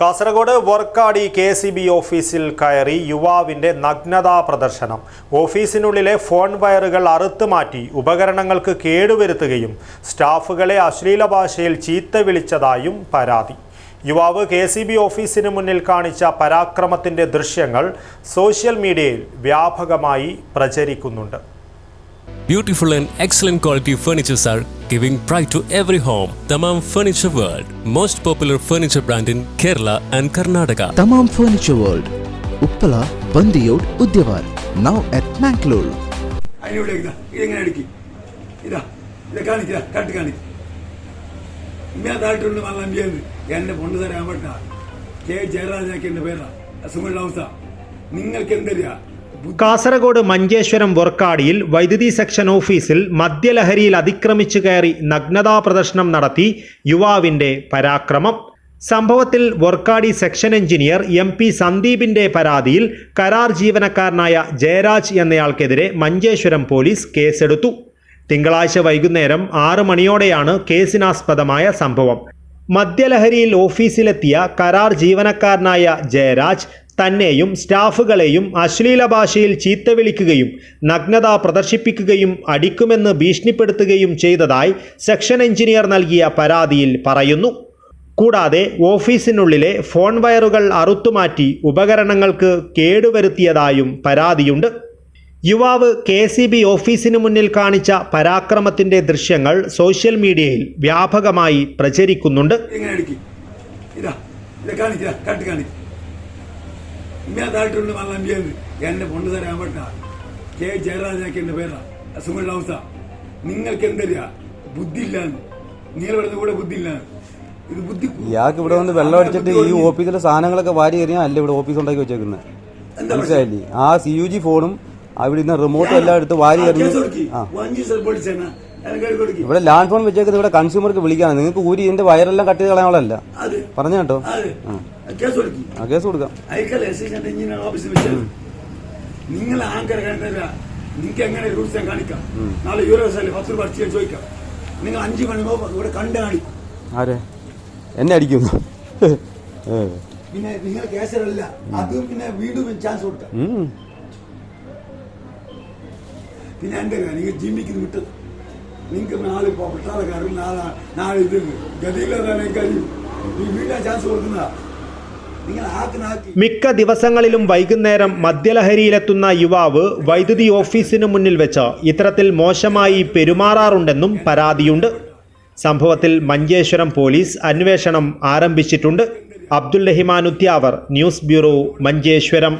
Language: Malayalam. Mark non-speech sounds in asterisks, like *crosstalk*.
Kasaragod Vorkady K C B ഓഫീസിൽ കയറി യുവാവിന്റെ നഗ്നതാ പ്രദർശനം. ഓഫീസിനുള്ളിലെ ഫോൺ വയറുകൾ അറുത്ത് മാറ്റി ഉപകരണങ്ങൾക്ക് കേടുവരുത്തുകയും സ്റ്റാഫുകളെ അശ്ലീല ഭാഷയിൽ ചീത്ത വിളിച്ചതായും പരാതി. യുവാവ് കെ സി ബി ഓഫീസിന് മുന്നിൽ കാണിച്ച പരാക്രമത്തിന്റെ ദൃശ്യങ്ങൾ സോഷ്യൽ മീഡിയയിൽ വ്യാപകമായി പ്രചരിക്കുന്നുണ്ട്. Beautiful and excellent quality furnitures are giving pride to every home Thamam furniture world most popular furniture brand in Kerala and Karnataka Thamam furniture world Uppala Bandiyod Udyavar now at Mangalore എന്റെ പൊണ്ണു തരാൻ പറ്റ. കെ. ജയരാജാക്കി എന്റെ പേരാ. അസുഖ അവസ്ഥ. നിങ്ങൾക്ക് എന്തരിയാ കാസർഗോഡ് മഞ്ചേശ്വരം വർക്കാടിയിൽ വൈദ്യുതി സെക്ഷൻ ഓഫീസിൽ മദ്യലഹരിയിൽ അതിക്രമിച്ചു കയറി നഗ്നതാ പ്രദർശനം നടത്തി യുവാവിന്റെ പരാക്രമം. സംഭവത്തിൽ Vorkady section engineer M P സന്ദീപിന്റെ പരാതിയിൽ കരാർ ജീവനക്കാരനായ ജയരാജ് എന്നയാൾക്കെതിരെ മഞ്ചേശ്വരം പോലീസ് കേസെടുത്തു. തിങ്കളാഴ്ച വൈകുന്നേരം ആറു മണിയോടെയാണ് കേസിനാസ്പദമായ സംഭവം. മദ്യലഹരിയിൽ ഓഫീസിലെത്തിയ കരാർ ജീവനക്കാരനായ ജയരാജ് തന്നെയും സ്റ്റാഫുകളെയും അശ്ലീല ഭാഷയിൽ ചീത്ത വിളിക്കുകയും നഗ്നത പ്രദർശിപ്പിക്കുകയും അടിക്കുമെന്ന് ഭീഷണിപ്പെടുത്തുകയും ചെയ്തതായി സെക്ഷൻ എഞ്ചിനീയർ നൽകിയ പരാതിയിൽ പറയുന്നു. കൂടാതെ ഓഫീസിനുള്ളിലെ ഫോൺ വയറുകൾ അറുത്തുമാറ്റി ഉപകരണങ്ങൾക്ക് കേടുവരുത്തിയതായും പരാതിയുണ്ട്. യുവാവ് കെ സി ബി ഓഫീസിന് മുന്നിൽ കാണിച്ച പരാക്രമത്തിന്റെ ദൃശ്യങ്ങൾ സോഷ്യൽ മീഡിയയിൽ വ്യാപകമായി പ്രചരിക്കുന്നുണ്ട്. ഇതെങ്ങനെ അടുക്കി വള്ളം അമ്പിയെന്ന് എന്നെ പൊണ്ണു തരാൻ പറ്റ. കെ ജയരാജാക്ക് എന്റെ പേരാ. അസുഖമുള്ള അവസ്ഥ. നിങ്ങൾക്ക് എന്തരിക ബുദ്ധി ഇല്ലാന്ന് നിങ്ങൾ പറയുന്ന കൂടെ ബുദ്ധി ഇല്ലാന്ന് ഇത് ബുദ്ധി ഇയാൾക്ക് ഇവിടെ വന്ന് വെള്ളം അടിച്ചിട്ട് ഈ ഓഫീസിലെ സാധനങ്ങളൊക്കെ വാരി എറിയാൻ അല്ല ഇവിടെ ഓഫീസ് ഉണ്ടാക്കി വെച്ചേക്കുന്നത് മനസ്സിലായില്ലേ? ആ സി യു ജി ഫോണും അവിടെ നിന്ന് റിമോട്ടും എല്ലാം എടുത്ത് വാരി എറിഞ്ഞു ആ. ഇവിടെ ലാൻഡ് ഫോൺ വെച്ചേക്കുന്നത് ഇവിടെ കൺസ്യൂമർക്ക് വിളിക്കാണ് നിങ്ങൾക്ക് ഊരി ഇതിന്റെ വയറെല്ലാം കട്ട് ചെയ്ത് കളയാനുള്ളതല്ല പറഞ്ഞു കേട്ടോ? കേസ് കൊടുക്കി. നിങ്ങൾ ആങ്കർ കണ്ടല്ല നിങ്ങൾക്ക് എങ്ങനെ റൂൾസ് കാണിക്കാം? നാളെ യൂറോസ് അല്ലേ പത്ത് രൂപ അടിച്ച് ചോദിക്കാം. നിങ്ങൾ അഞ്ചു മണി മുമ്പ് ഇവിടെ കണ്ട് കാണിക്കും. ആരെ? എന്നെ അടിക്കും. *laughs* പിന്നെ നിങ്ങൾ കേസരല്ല. അതും പിന്നെ വീണ്ടും ചാൻസ് കൊടുക്കാം പിന്നെ എന്റെ നിങ്ങൾ ജിമ്മിക്ക് വിട്ടത്. നിങ്ങൾക്ക് നാല് പട്ടാളക്കാരും നാളെ നാളെ ഇത് ഗതിയില്ലാതെ കഴിയും ഈ ചാൻസ് കൊടുക്കുന്നതാ മിക്ക ദിവസങ്ങളിലും വൈകുന്നേരം മദ്യലഹരിയിലെത്തുന്ന യുവാവ് വൈദ്യുതി ഓഫീസിന് മുന്നിൽ വെച്ച് ഇത്തരത്തിൽ മോശമായി പെരുമാറാറുണ്ടെന്നും പരാതിയുണ്ട്. സംഭവത്തിൽ മഞ്ചേശ്വരം പോലീസ് അന്വേഷണം ആരംഭിച്ചിട്ടുണ്ട്. Abdul Rahiman Udyavar news bureau Manjeshwaram.